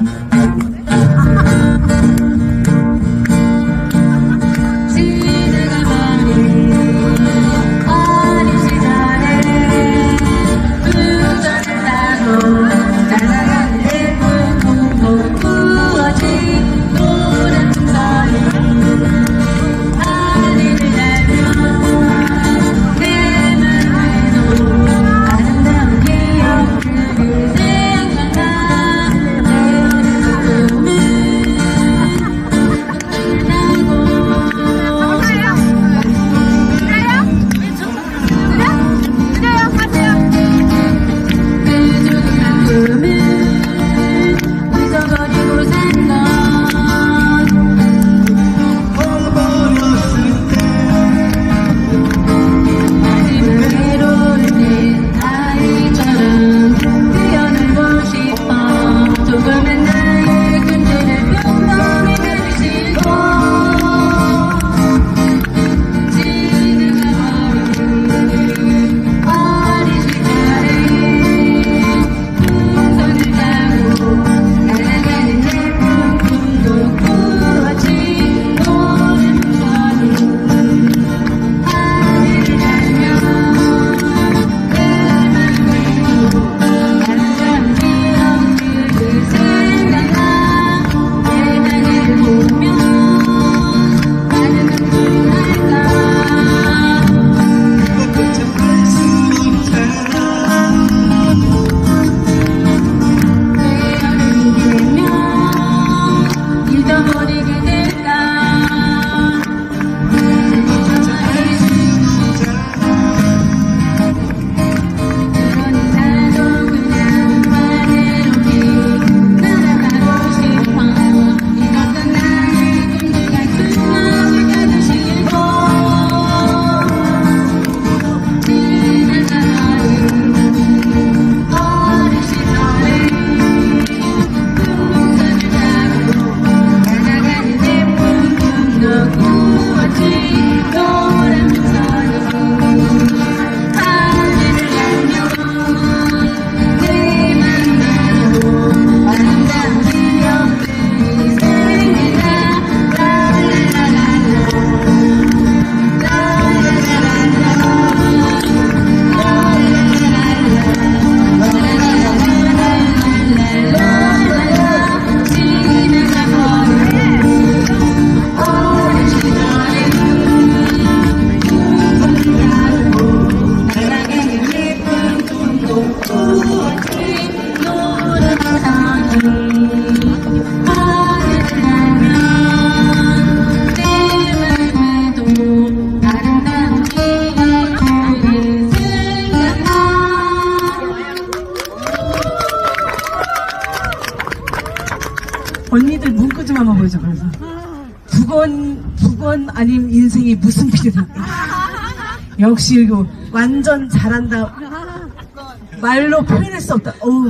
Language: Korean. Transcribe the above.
Mm-hmm. 언니들 문구 좀 한번 보여줘 그래서. 두건 두건 아님 인생이 무슨 필요다. 역시 이거 완전 잘한다. 말로 표현할 수 없다. 어우.